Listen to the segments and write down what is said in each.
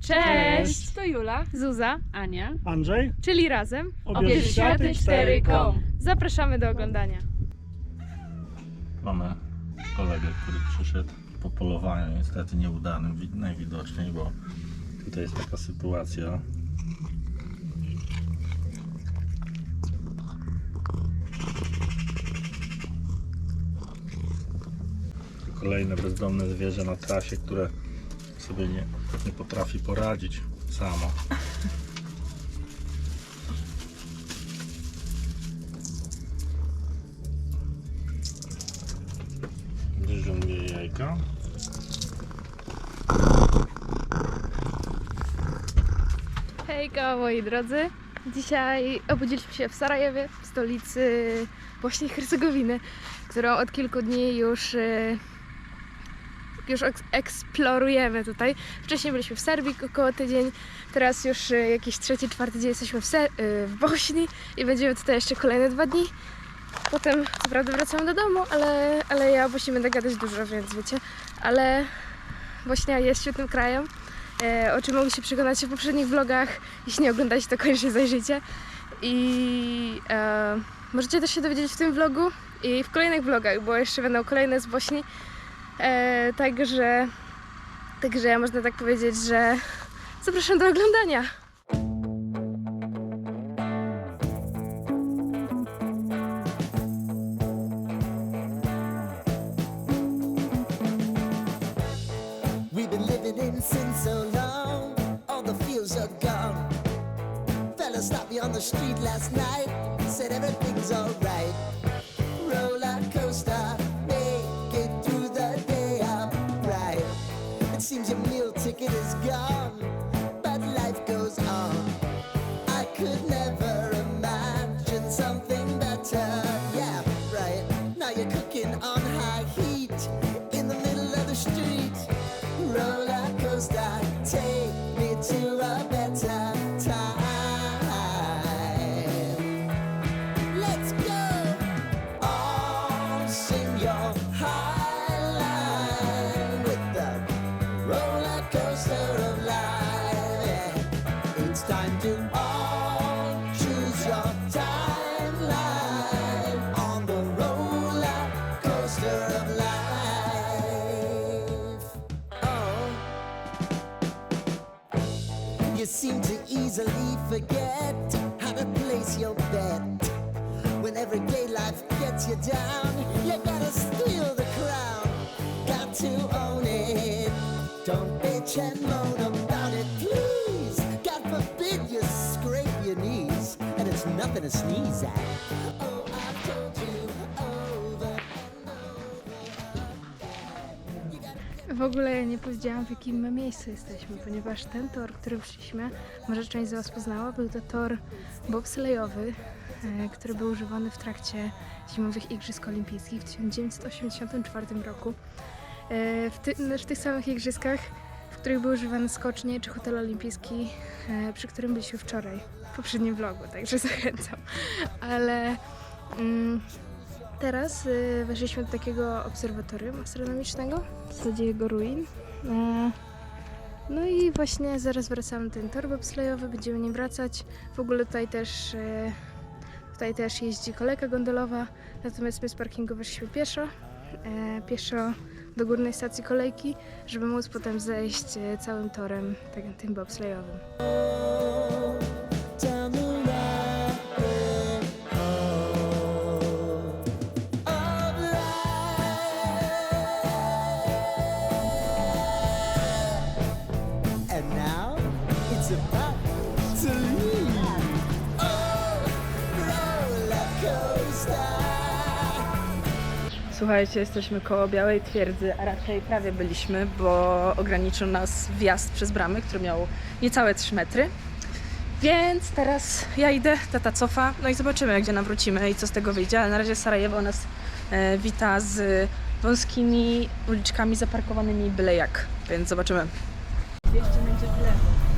Cześć! To Jula, Zuza, Ania. Andrzej, czyli razem. obie światy cztery kom. Zapraszamy do oglądania. Mamy kolegę, który przyszedł po polowaniu, niestety nieudanym wi- najwidoczniej, bo tutaj jest taka sytuacja. Kolejne bezdomne zwierzę na trasie, które sobie nie, nie potrafi poradzić samo. Żongluje jajka. Hejka moi drodzy. Dzisiaj obudziliśmy się w Sarajewie, w stolicy Bośni i Hercegowiny, którą od kilku dni już, e, już eks- eksplorujemy tutaj. Wcześniej byliśmy w Serbii około tydzień, teraz już e, jakiś trzeci, czwarty dzień jesteśmy w, Ser- e, w Bośni i będziemy tutaj jeszcze kolejne dwa dni. Potem co prawda wracamy do domu, ale, ale ja o Bośni będę gadać dużo, więc wiecie. Ale Bośnia jest świetnym krajem, e, o czym mogliście przekonać się w poprzednich vlogach. Jeśli nie oglądacie, to koniecznie zajrzyjcie. I e, możecie też się dowiedzieć w tym vlogu i w kolejnych vlogach, bo jeszcze będą kolejne z Bośni. E, także, także można tak powiedzieć, że zapraszam do oglądania. You down, you gotta steal the crown. Got to own it. Don't bitch and moan about it, please. God forbid you scrape your knees, and it's nothing to sneeze at. W ogóle nie powiedziałam w jakim my miejscu jesteśmy, ponieważ ten tor, którym szliśmy, może część z Was poznała, był to tor bobslejowy, e, który był używany w trakcie Zimowych Igrzysk Olimpijskich w 1984 roku. E, W, ty, w tych samych igrzyskach, w których był używany skocznie czy hotel olimpijski, e, przy którym byliśmy wczoraj, w poprzednim vlogu, także zachęcam. Ale mm, teraz y, weszliśmy do takiego obserwatorium astronomicznego, w zasadzie jego ruin. E, no i właśnie zaraz wracamy ten tor bobslejowy, będziemy nim wracać. W ogóle tutaj też, e, tutaj też jeździ kolejka gondolowa, natomiast my z parkingu weszliśmy pieszo, e, pieszo do górnej stacji kolejki, żeby móc potem zejść całym torem, tak, tym bobslejowym. Słuchajcie, jesteśmy koło Białej Twierdzy, a raczej prawie byliśmy, bo ograniczył nas wjazd przez bramy, który miał niecałe 3 metry. Więc teraz ja idę, tata cofa, no i zobaczymy, gdzie nawrócimy i co z tego wyjdzie. Ale na razie Sarajewo nas e, wita z wąskimi uliczkami zaparkowanymi byle jak, więc zobaczymy. Wjeździe będzie w lewo.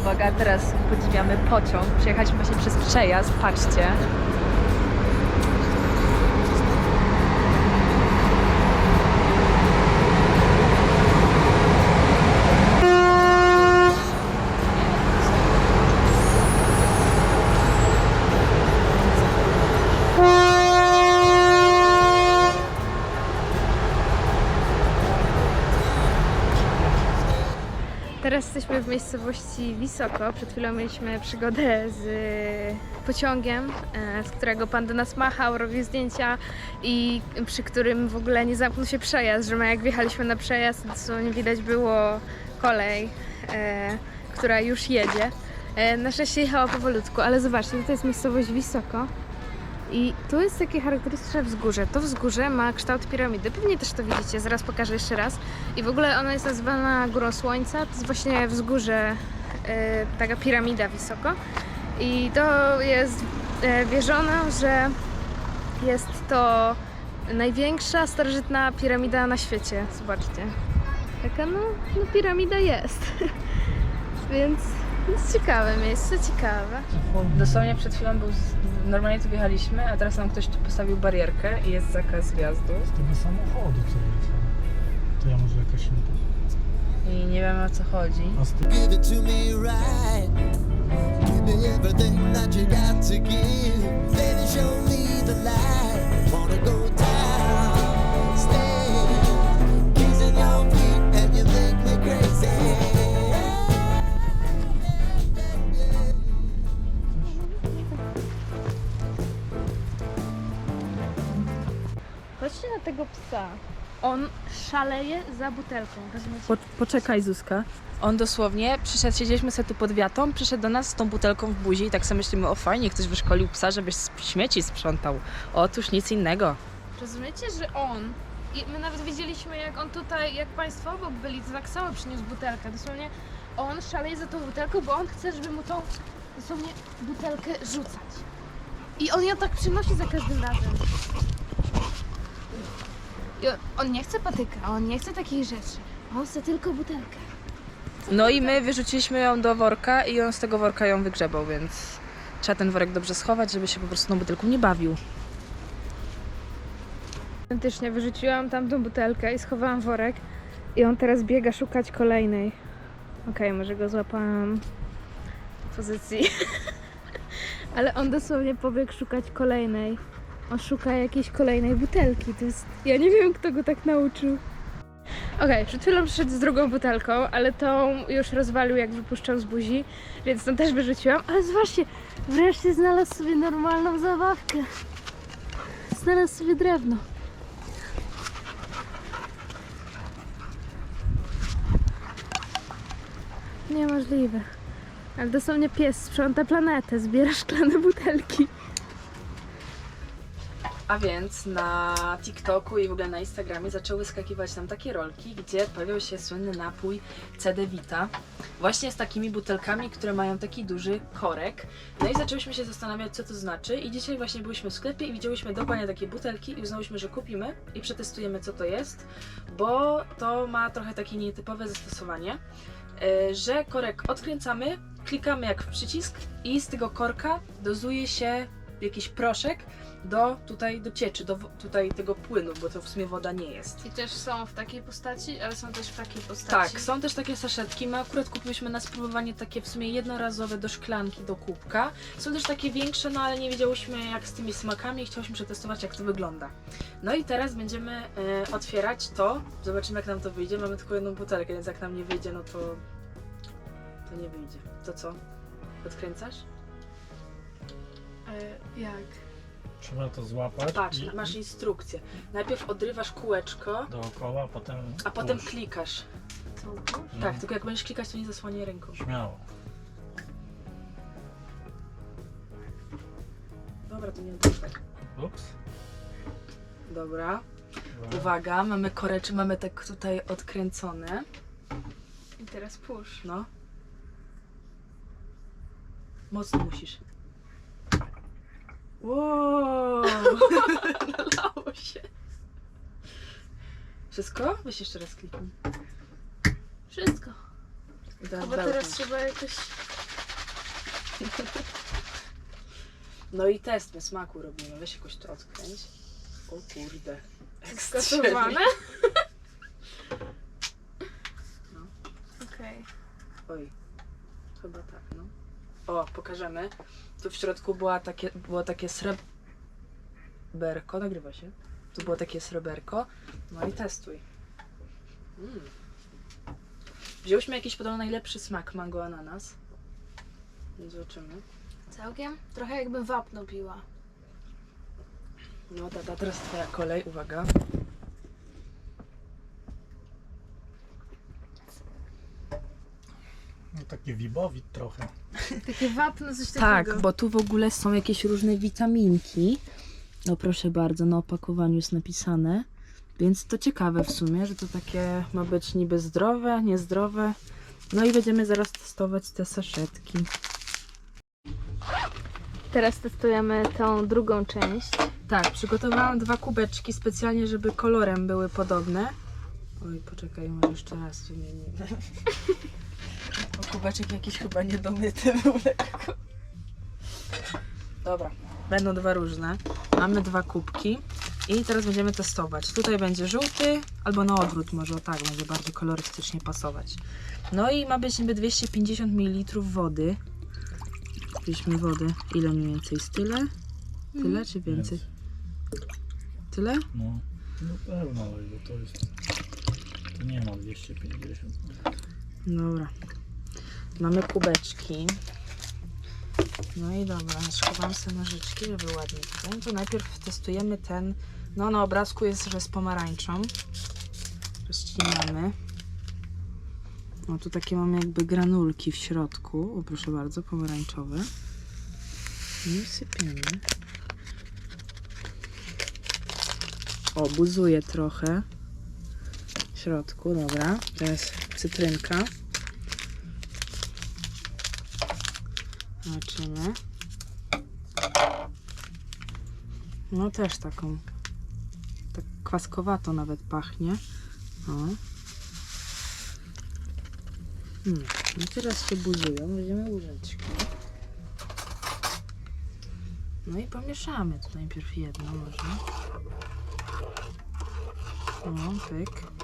Uwaga, teraz podziwiamy pociąg. Przejechaliśmy właśnie przez przejazd, patrzcie. Teraz jesteśmy w miejscowości Wisoko. Przed chwilą mieliśmy przygodę z pociągiem, e, z którego pan do nas machał, robił zdjęcia i przy którym w ogóle nie zamknął się przejazd, że jak wjechaliśmy na przejazd, dosłownie widać było kolej, e, która już jedzie. E, Na szczęście jechała powolutku, ale zobaczcie, tutaj jest miejscowość Wisoko. I tu jest takie charakterystyczne wzgórze. To wzgórze ma kształt piramidy. Pewnie też to widzicie, zaraz pokażę jeszcze raz. I w ogóle ona jest nazywana Górą Słońca. To jest właśnie wzgórze, e, taka piramida wysoko. I to jest wierzono, że jest to największa starożytna piramida na świecie. Zobaczcie. Taka no, no piramida jest. Więc jest ciekawe miejsce, ciekawe. Dosłownie przed chwilą był, normalnie tu wjechaliśmy, a teraz nam ktoś tu postawił barierkę i jest zakaz wjazdu. Tego samochodu, co leciał. To ja może jakaś inna. I nie wiem o co chodzi. A z tym Give it to me right. Give me everything that you got to give. Baby, show me the light. Szaleje za butelką, rozumiecie? Po, poczekaj Zuzka. On dosłownie przyszedł, siedzieliśmy sobie tu pod wiatą, przyszedł do nas z tą butelką w buzi i tak sobie myślimy, o fajnie, ktoś wyszkolił psa, żebyś śmieci sprzątał. Otóż nic innego. Rozumiecie, że on i my nawet widzieliśmy jak on tutaj, jak państwo obok byli, to tak samo przyniósł butelkę. Dosłownie on szaleje za tą butelką, bo on chce, żeby mu tą dosłownie butelkę rzucać. I on ją tak przynosi za każdym razem. I on, on nie chce patyka, on nie chce takich rzeczy. On chce tylko butelkę. No i my wyrzuciliśmy ją do worka i on z tego worka ją wygrzebał, więc trzeba ten worek dobrze schować, żeby się po prostu tą butelką nie bawił. Autentycznie wyrzuciłam tamtą butelkę i schowałam worek. I on teraz biega szukać kolejnej. Okej, może go złapałam w pozycji. Ale on dosłownie pobiegł szukać kolejnej. On szuka jakiejś kolejnej butelki. To jest... Ja nie wiem, kto go tak nauczył. Okej, przed chwilą przyszedł z drugą butelką, ale tą już rozwalił, jak wypuszczał z buzi, więc tą też wyrzuciłam. Ale zobaczcie, wreszcie znalazł sobie normalną zabawkę. Znalazł sobie drewno. Niemożliwe. Ale dosłownie pies sprząta planetę, zbiera szklane butelki. A więc na TikToku i w ogóle na Instagramie zaczęły skakiwać nam takie rolki, gdzie pojawiał się słynny napój CD Vita. Właśnie z takimi butelkami, które mają taki duży korek. No i zaczęłyśmy się zastanawiać, co to znaczy. I dzisiaj właśnie byliśmy w sklepie i widziałyśmy dokładnie takie butelki i uznałyśmy, że kupimy i przetestujemy, co to jest, bo to ma trochę takie nietypowe zastosowanie, e, że korek odkręcamy, klikamy jak w przycisk i z tego korka dozuje się jakiś proszek, do tutaj do cieczy, do tutaj tego płynu, bo to w sumie woda nie jest. I też są w takiej postaci, ale są też w takiej postaci. Tak, są też takie saszetki. My akurat kupiłyśmy na spróbowanie takie w sumie jednorazowe do szklanki, do kubka. Są też takie większe, no ale nie wiedziałyśmy jak z tymi smakami i chciałyśmy przetestować jak to wygląda. No i teraz będziemy e, otwierać to. Zobaczymy jak nam to wyjdzie. Mamy tylko jedną butelkę, więc jak nam nie wyjdzie, no to to nie wyjdzie. To co? Odkręcasz? E, jak? Trzeba to złapać Patrz, i masz instrukcję. Najpierw odrywasz kółeczko, dookoła, potem a potem push. klikasz. Co? No, Tak, tylko jak będziesz klikać, to nie zasłanie ręką. Śmiało. Dobra, to nie tak. Ups. Dobra. Uwaga, mamy koreczy, mamy tak tutaj odkręcone. I teraz push. No. Mocno musisz. Wow! Nalało się. Wszystko? Weź jeszcze raz kliknij. Wszystko. Teraz Bo teraz trzeba jakoś No i test my smaku robimy. Weź jakoś to odkręć. O kurde. Skasowane? No. Okej. Oj, chyba tak, no. O, pokażemy. Tu w środku była takie, było takie sreberko, nagrywa się. Tu było takie sreberko. No i testuj. Mm. Wzięłyśmy jakiś podobno najlepszy smak mango ananas. Więc Zobaczymy. Całkiem? Trochę jakbym wapno piła. No tata, teraz twoja kolej, uwaga. No taki wibowit trochę. Takie wapno, coś Tak, takiego. bo tu w ogóle są jakieś różne witaminki. No proszę bardzo, na opakowaniu jest napisane. Więc to ciekawe w sumie, że to takie ma być niby zdrowe, niezdrowe. No i będziemy zaraz testować te saszetki. Teraz testujemy tą drugą część. Tak, przygotowałam dwa kubeczki specjalnie, żeby kolorem były podobne. Oj, poczekaj, może jeszcze raz wymienimy. Bo kubeczek jakiś chyba niedomyty był lekko. Dobra, będą dwa różne. Mamy dwa kubki i teraz będziemy testować. Tutaj będzie żółty, albo na odwrót może o tak, będzie bardziej kolorystycznie pasować. No i ma być niby 250 ml wody. Wzięliśmy wody, ile mniej więcej? Z tyle? Tyle czy więcej? Tyle? No, no pełno, ale bo to jest... To nie ma 250. Dobra. Mamy kubeczki. No i dobra, schowam sobie nożyczki, żeby ładnie tutaj. To najpierw testujemy ten. No na obrazku jest, że z pomarańczą. Rozcinamy. O, tu takie mamy jakby granulki w środku. O, proszę bardzo, pomarańczowe. I sypiemy. O, buzuje trochę środku, dobra. Teraz cytrynka. Zobaczymy. No też taką. Tak kwaskowato nawet pachnie. O. Hmm. No teraz się buzują. Weźmiemy łyżeczki. No i pomieszamy. Tu najpierw jedno może. O, pyk.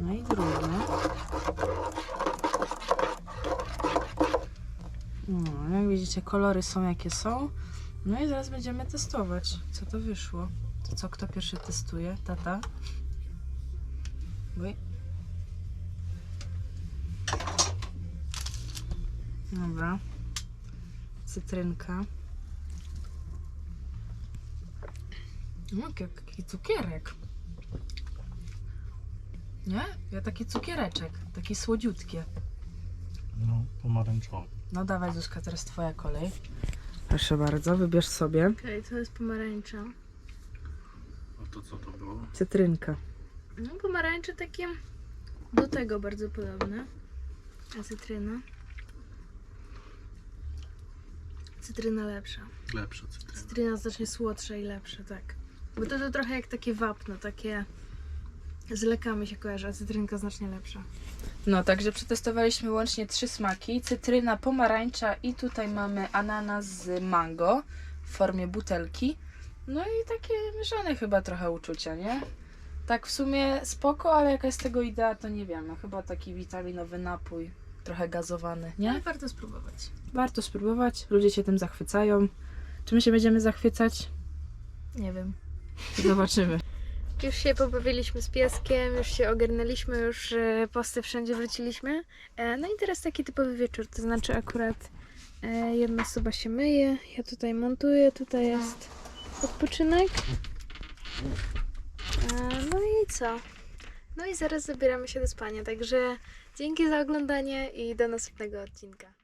No i drugie. No, jak widzicie, kolory są jakie są. No i zaraz będziemy testować, co to wyszło. To co, kto pierwszy testuje? Tata? Oj. Dobra. Cytrynka. No, jaki cukierek. Nie? Ja taki cukiereczek, taki słodziutkie. No, pomarańczowy. No dawaj Zuzka, teraz twoja kolej. Proszę bardzo, wybierz sobie Okej, to jest pomarańcza. A to co to było? cytrynkę. No pomarańcze takie do tego bardzo podobne. A cytryna? Cytryna lepsza. Lepsza cytryna. Cytryna znacznie słodsza i lepsza, tak. Bo to, to trochę jak takie wapno, takie z lekami się kojarzy, a cytrynka znacznie lepsza. No, także przetestowaliśmy łącznie trzy smaki. Cytryna, pomarańcza i tutaj mamy ananas z mango w formie butelki. No i takie mieszane chyba trochę uczucia, nie? Tak w sumie spoko, ale jaka jest tego idea, to nie wiemy. Chyba taki witaminowy napój, trochę gazowany, Nie? nie? warto spróbować. Warto spróbować, ludzie się tym zachwycają. Czy my się będziemy zachwycać? Nie wiem. Zobaczymy. Już się pobawiliśmy z pieskiem, już się ogarnęliśmy, już e, posty wszędzie wróciliśmy. E, No i teraz taki typowy wieczór, to znaczy akurat e, jedna osoba się myje, ja tutaj montuję, tutaj jest odpoczynek. No i co? No i zaraz zabieramy się do spania, także dzięki za oglądanie i do następnego odcinka.